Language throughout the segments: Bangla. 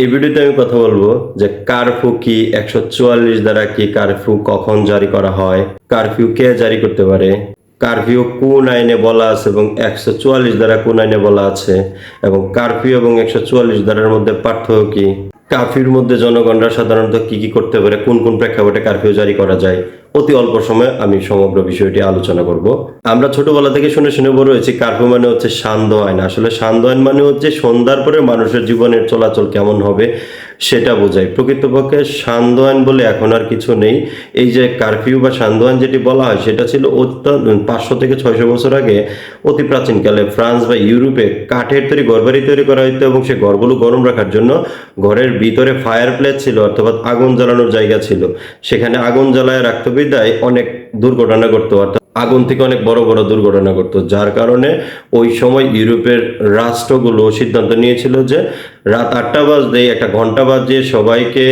এই ভিডিওতে আমি কথা বলব যে কারফিউ কি একশো চুয়াল্লিশ দ্বারা কি কারফিউ কখন জারি করা হয়, কারফিউ কে জারি করতে পারে, কারফিউ কোন আইনে বলা আছে এবং একশো চুয়াল্লিশ দ্বারা কোন আইনে বলা আছে, এবং কারফিউ এবং একশো চুয়াল্লিশ দ্বারার মধ্যে পার্থক্য কি? কারফিউর মধ্যে জনগণরা সাধারণত কি কি করতে পারে, কোন কোন প্রেক্ষাপটে কারফিউ জারি করা যায়, অতি অল্প সময়ে আমি সমগ্র বিষয়টি আলোচনা করব। আমরা ছোটবেলা থেকে শুনে শুনে বড় হয়েছি, কারফিউ মানে হচ্ছে সান্ধ্য আইন। আসলে সান্ধ্য আইন মানে হচ্ছে সন্ধ্যার পরে মানুষের জীবনের চলাচল কেমন হবে সেটা বোঝায়। প্রকৃতপক্ষে সান্দোয়ান বলে এখন আর কিছু নেই। এই যে কারফিউ বা সান্দোয়ান যেটি বলা হয়, সেটা ছিল অত্যন্ত পাঁচশো থেকে ছয়শো বছর আগে অতি প্রাচীনকালে ফ্রান্স বা ইউরোপে কাঠের তৈরি ঘরবাড়ি তৈরি করা হতো এবং সে ঘরগুলো গরম রাখার জন্য ঘরের ভিতরে ফায়ার প্লেস ছিল অর্থাৎ আগুন জ্বালানোর জায়গা ছিল। সেখানে আগুন জ্বালায় রাখতে বিদায় অনেক দুর্ঘটনা ঘটতো, অর্থাৎ আগুন থেকে অনেক বড় বড় দুর্ঘটনা ঘটতো। যার কারণে ওই সময় ইউরোপের রাষ্ট্রগুলো সিদ্ধান্ত নিয়েছিল যে রাত আটটা বাজলেই একটা ঘণ্টা বাজিয়ে সবাইকে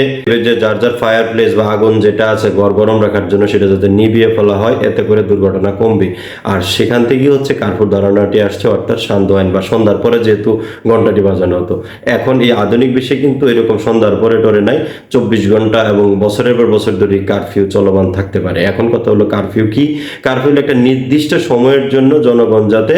যে যার যার ফায়ার প্লেস বা আগুন যেটা আছে ঘর গরম রাখার জন্য সেটা যাতে নিভিয়ে ফেলা হয়, এতে করে দুর্ঘটনা কমবে। আর সেখান থেকেই হচ্ছে কার্ফুর ধারণাটি আসছে, অর্থাৎ শান্ত আইন বা সন্ধ্যার পরে যেহেতু ঘন্টাটি বাজানো হতো। এখন এই আধুনিক বিশ্বে কিন্তু এরকম সন্ধ্যার পরে টরে নাই, চব্বিশ ঘণ্টা এবং বছরের পর বছর ধরে কারফিউ চলমান থাকতে পারে। এখন কথা হলো কারফিউ কি? কারফিউ একটা নির্দিষ্ট সময়ের জন্য জনগণ যাতে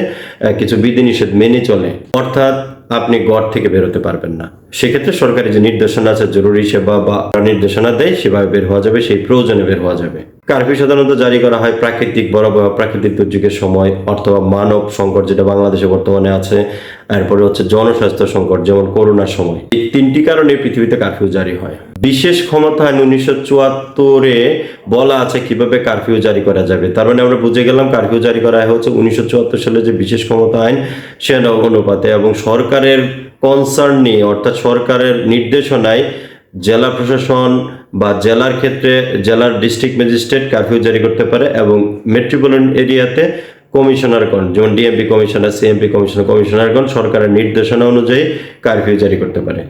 কিছু বিধিনিষেধ মেনে চলে। অর্থাৎ আপনি গড় থেকে বেরোতে পারবেন না। সেক্ষেত্রে সরকারি যে নির্দেশনা আছে, জরুরি সেবা বা নির্দেশনা দেয়, সেভাবে বের হওয়া যাবে, সেই প্রয়োজনে বের হওয়া যাবে। কারফিউ সাধারণত জারি করা হয় প্রাকৃতিক বড় প্রাকৃতিক দুর্যোগের সময় অথবা মানব সংকট যেটা বাংলাদেশে বর্তমানে আছে, এরপরে হচ্ছে জনস্বাস্থ্য সংকট, যেমন করোনার সময়। এই তিনটি কারণে পৃথিবীতে কারফিউ জারি হয়। বিশেষ ক্ষমতা আইন উনিশশো চুয়াত্তরে বলা আছে কীভাবে কারফিউ জারি করা যাবে। তার মানে আমরা বুঝে গেলাম কারফিউ জারি করা হচ্ছে উনিশশো চুয়াত্তর সালে যে বিশেষ ক্ষমতা আইন সে অনুপাতে এবং সরকারের কনসার্ন নিয়ে, অর্থাৎ সরকারের নির্দেশনায় জেলা প্রশাসন বা জেলার ক্ষেত্রে জেলার ডিস্ট্রিক্ট ম্যাজিস্ট্রেট কারফিউ জারি করতে পারে এবং মেট্রোপলিটন এরিয়াতে কমিশনারগণ যেমন ডিএমপি কমিশনার সিএমপি কমিশনার কমিশনারগণ সরকারের নির্দেশনা অনুযায়ী কারফিউ জারি করতে পারে।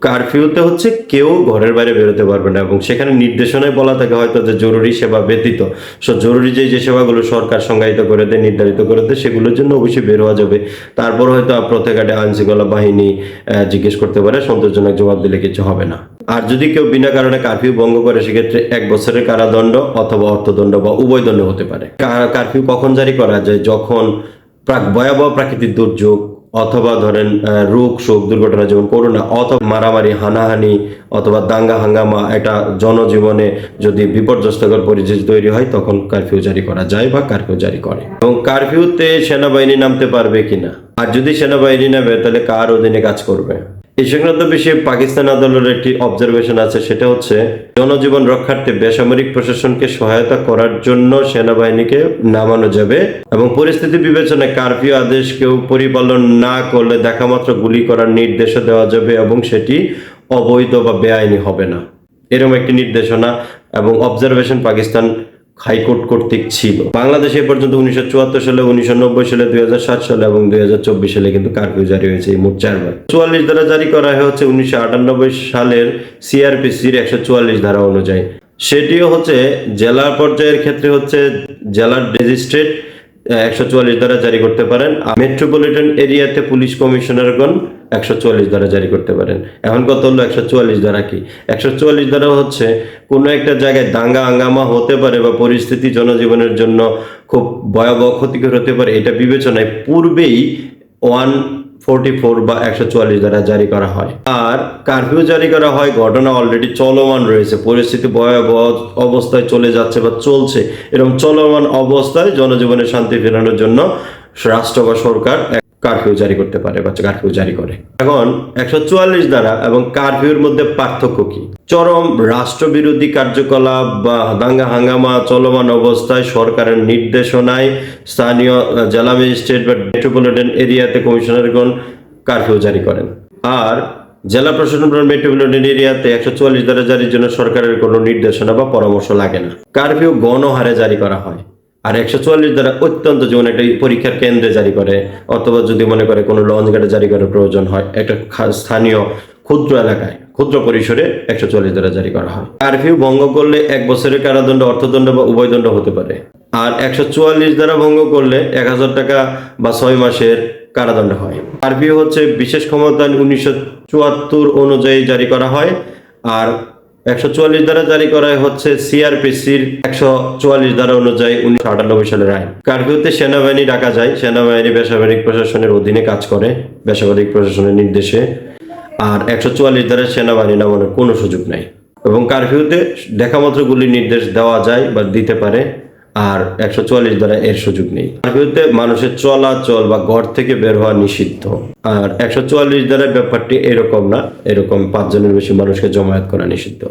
কারফিউতে হচ্ছে কেউ ঘরের বাইরে বেরোতে পারবে না এবং সেখানে নির্দেশনায় বলা থাকে হয়তো যে জরুরি সেবা ব্যতীত। সো জরুরি যে যে সেবাগুলো সরকার সংজ্ঞায়িত করে দেয়, নির্ধারিত করে দেয়, সেগুলোর জন্য অবশ্যই বের হওয়া যাবে। তারপর হয়তো প্রত্যেকটা আইন শৃঙ্খলা বাহিনী জিজ্ঞেস করতে পারে, সন্তোষজনক জবাব দিলে কিছু হবে না। আর যদি কেউ বিনা কারণে কারফিউ ভঙ্গ করে, সেক্ষেত্রে এক বছরের কারাদণ্ড অথবা অর্থদণ্ড বা উভয় দণ্ড হতে পারে। কারফিউ কখন জারি করা যায়? যখন প্রাক- ভয়াবহ প্রাকৃতিক দুর্যোগ অথবা ধরেন রোগ, শোক দুর্ঘটনা যেমন করোনা, অথবা মারামারি, হানাহানি, অথবা দাঙ্গা, হাঙ্গামা, এটা জনজীবনে যদি বিপর্যস্তকর পরিস্থিতি তৈরি হয়, তখন কারফিউ জারি করা যায় বা কারফিউ জারি করে। এবং কারফিউতে সেনাবাহিনী নামতে পারবে কিনা? আর যদি সেনাবাহিনী নামে, তাহলে কার অধীনে কাজ করবে? এই সংক্রান্ত বিষয়ে পাকিস্তান আদালতের একটি অবজারভেশন আছে, সেটা হচ্ছে জনজীবন রক্ষার্থে বেসামরিক প্রশাসনকে সহায়তা করার জন্য সেনাবাহিনীকে নামানো যাবে এবং পরিস্থিতি বিবেচনায় কারফিউ আদেশ কেউ পরিপালন না করলে দেখামাত্র গুলি করার নির্দেশও দেওয়া যাবে এবং সেটি অবৈধ বা বেআইনি হবে না। এরকম একটি নির্দেশনা এবং অবজারভেশন পাকিস্তান হাইকোর্ট কর্তৃক ছিল। বাংলাদেশে পর্যন্ত উনিশশো চুয়াত্তর সালে, উনিশশো নব্বই সালে, দুই সাত সালে এবং দুই চব্বিশ সালে কিন্তু কারফিউ জারি হয়েছে এই মোট চারবার। চুয়াল্লিশ ধারা জারি করা হচ্ছে উনিশশো আটানব্বই সালের সিআরপিসির একশো চুয়াল্লিশ ধারা অনুযায়ী। সেটিও হচ্ছে জেলা পর্যায়ের ক্ষেত্রে হচ্ছে জেলার ম্যাজিস্ট্রেট একশো চুয়াল্লিশ দ্বারা জারি করতে পারেন। মেট্রোপলিটন এরিয়াতে পুলিশ কমিশনারগণ একশো চুয়াল্লিশ দ্বারা জারি করতে পারেন। এখন কত হলো একশো চুয়াল্লিশ দ্বারা কি? একশো চুয়াল্লিশ দ্বারা হচ্ছে কোনো একটা জায়গায় দাঙ্গা আঙ্গামা হতে পারে বা পরিস্থিতি জনজীবনের জন্য খুব ভয়াবহ ক্ষতিকর হতে পারে, এটা বিবেচনায় পূর্বেই ওয়ান ফোরটি ফোর বা একশো চুয়াল্লিশ দ্বারা জারি করা হয়। আর কারফিউ জারি করা হয়, ঘটনা অলরেডি চলমান রয়েছে, পরিস্থিতি ভয়াবহ অবস্থায় চলে যাচ্ছে বা চলছে। এরকম চলমান অবস্থায় জনজীবনে শান্তি ফেরানোর জন্য রাষ্ট্র বা সরকার কারফিউ জারি করতে পারে বা কারফিউ জারি করে। এখন একশো চুয়াল্লিশ দ্বারা এবং কারফিউর মধ্যে পার্থক্য কি? চরম রাষ্ট্রবিরোধী কার্যকলাপ বা দাঙ্গা হাঙ্গামা, চলমান অবস্থায় সরকারের নির্দেশনায় স্থানীয় জেলা ম্যাজিস্ট্রেট বা মেট্রোপলিটন এরিয়াতে কমিশনারগণ কারফিউ জারি করেন। আর জেলা প্রশাসন মেট্রোপলিটন এরিয়াতে একশো চুয়াল্লিশ দ্বারা জারির জন্য সরকারের কোনো নির্দেশনা বা পরামর্শ লাগে না। কারফিউ গণহারে জারি করা হয়। আর একশো চুয়াল্লিশ দ্বারা অত্যন্ত যেমন একটা পরীক্ষার কেন্দ্রে জারি করে, অথবা যদি মনে করে কোনো লঞ্চ ঘাটে জারি করার প্রয়োজন হয়, একটা স্থানীয় ক্ষুদ্র এলাকায়, ক্ষুদ্র পরিসরে একশো চল্লিশ দ্বারা জারি করা হয়। কারফিউ ভঙ্গ করলে এক বছরের কারাদণ্ড, অর্থদণ্ড বা উভয়দণ্ড হতে পারে। আর একশো চুয়াল্লিশ দ্বারা ভঙ্গ করলে এক হাজার টাকা বা ছয় মাসের কারাদণ্ড হয়। কারফিউ হচ্ছে বিশেষ ক্ষমতা উনিশশো চুয়াত্তর অনুযায়ী জারি করা হয়। আর একশো চুয়াল্লিশ দ্বারা জারি করা হচ্ছে সিআরপিসির একশো চুয়াল্লিশ দ্বারা অনুযায়ী উনিশশো আটানব্বই সালের আইন। কারফিউতে সেনাবাহিনী ডাকা যায়, সেনাবাহিনী বেসামরিক প্রশাসনের অধীনে কাজ করে, বেসামরিক প্রশাসনের নির্দেশে, আর একশো চুয়াল্লিশ দ্বারা সেনাবাহিনী নামানোর কোনো সুযোগ নাই। এবং কারফিউতে দেখামাত্র গুলির নির্দেশ দেওয়া যায় বা দিতে পারে আর একশো চুয়াল্লিশ দ্বারা এর সুযোগ নেই। তার বিরুদ্ধে মানুষের চলাচল বা ঘর থেকে বের হওয়া নিষিদ্ধ। আর একশো চুয়াল্লিশ দ্বারা ব্যাপারটি এরকম না, এরকম পাঁচজনের বেশি মানুষকে জমায়েত করা নিষিদ্ধ।